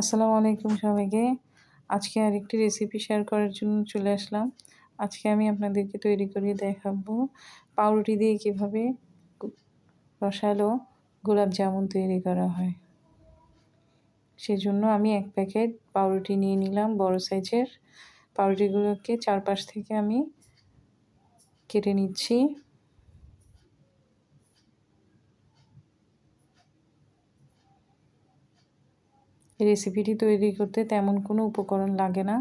আসসালামু আলাইকুম সবাইকে। আজকে আরেকটি রেসিপি শেয়ার করার জন্য চলে আসলাম। আজকে আমি আপনাদেরকে তৈরি করে দেখাবো পাউরুটি দিয়ে কীভাবে রসালো গোলাপ জামুন তৈরি করা হয়। সেজন্য আমি এক প্যাকেট পাউরুটি নিয়ে নিলাম বড় সাইজের। পাউরুটিগুলোকে চারপাশ থেকে আমি কেটে নিচ্ছি। রেসিপিটি তৈরি করতে তেমন কোনো উপকরণ লাগে না।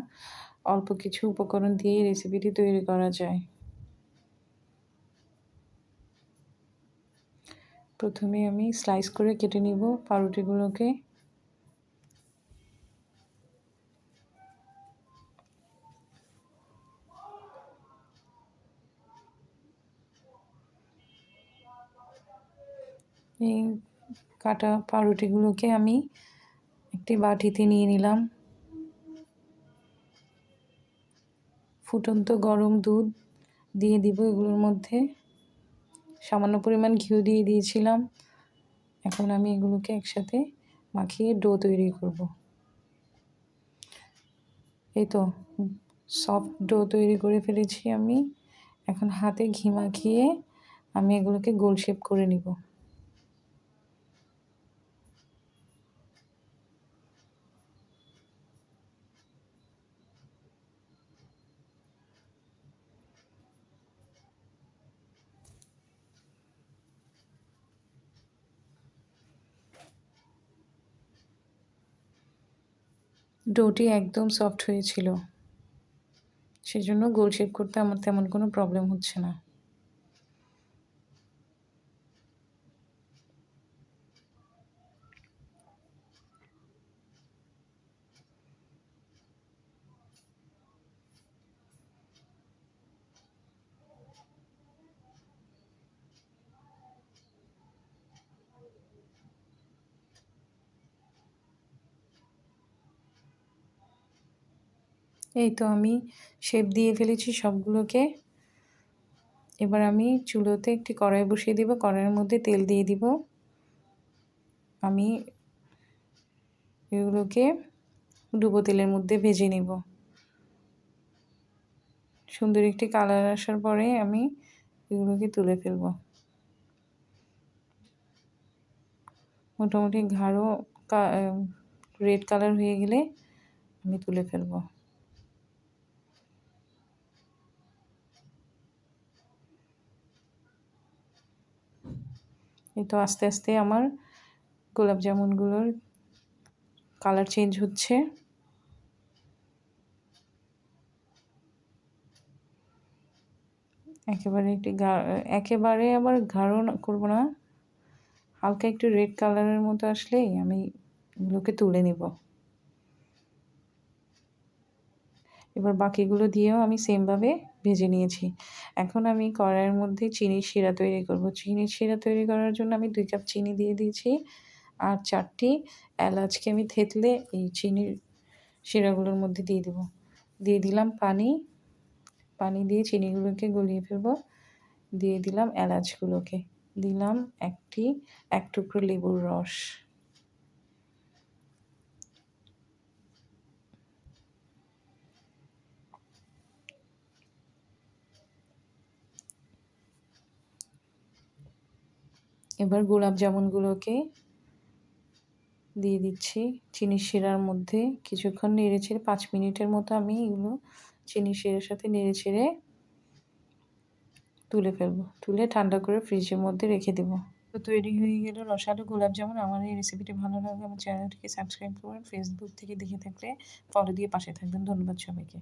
অল্প কিছু উপকরণ দিয়ে রেসিপিটি তৈরি করা যায়। প্রথমে আমি স্লাইস করে কেটে নিব পাউরুটিগুলোকে। এই কাটা পাউরুটিগুলোকে আমি একটি বাটিতে নিয়ে নিলাম। ফুটন্ত গরম দুধ দিয়ে দিব এগুলোর মধ্যে। সামান্য পরিমাণ ঘিউ দিয়ে দিয়েছিলাম। এখন আমি এগুলোকে একসাথে মাখিয়ে ডো তৈরি করব। এই তো, সফট ডো তৈরি করে ফেলেছি আমি। এখন হাতে ঘি মাখিয়ে আমি এগুলোকে গোল শেপ করে নিব। ডোটি একদম সফট হয়েছিল। সেজন্য গোল শেপ করতে আমার তেমন কোনো প্রবলেম হচ্ছে না। এই তো আমি শেপ দিয়ে ফেলেছি সবগুলোকে। এবার আমি চুলোতে একটি কড়াই বসিয়ে দিব, কড়াইয়ের মধ্যে তেল দিয়ে দিব। আমি এগুলোকে ডুবো তেলের মধ্যে ভেজে নেব। সুন্দর একটি কালার আসার পরে আমি এগুলোকে তুলে ফেলব। মোটামুটি ঘাড়ো রেড কালার হয়ে গেলে আমি তুলে ফেলব। এই তো আস্তে আস্তে আমার গোলাপ জামুনগুলোর কালার চেঞ্জ হচ্ছে। একেবারে একটি একেবারে আবার গাঢ় করব না। হালকা একটু রেড কালারের মতো আসলেই আমি এগুলোকে তুলে নিব। এবার বাকিগুলো দিয়েও আমি সেমভাবে ভেজে নিয়েছি। এখন আমি কড়াইয়ের মধ্যে চিনির শিরা তৈরি করব। চিনির শিরা তৈরি করার জন্য আমি দুই কাপ চিনি দিয়ে দিয়েছি আর চারটি এলাচকে আমি থেতলে এই চিনির শিরাগুলোর মধ্যে দিয়ে দেবো। দিয়ে দিলাম পানি। পানি দিয়ে চিনিগুলোকে গলিয়ে ফেলব। দিয়ে দিলাম এলাচগুলোকে। দিলাম একটি, এক টুকরো লেবুর রস। এবার গোলাপ জামুনগুলোকে দিয়ে দিচ্ছি চিনি শিরার মধ্যে। কিছুক্ষণ নেড়ে ছেড়ে পাঁচ মিনিটের মতো আমি এগুলো চিনি শিরার সাথে নেড়ে ছেড়ে তুলে ফেলব। তুলে ঠান্ডা করে ফ্রিজের মধ্যে রেখে দেবো। তো তৈরি হয়ে গেল রসালো গোলাপ জামুন। আমার এই রেসিপিটি ভালো লাগলে আমার চ্যানেলটিকে সাবস্ক্রাইব করবেন। ফেসবুক থেকে দেখে থাকলে ফলো দিয়ে পাশে থাকবেন। ধন্যবাদ সবাইকে।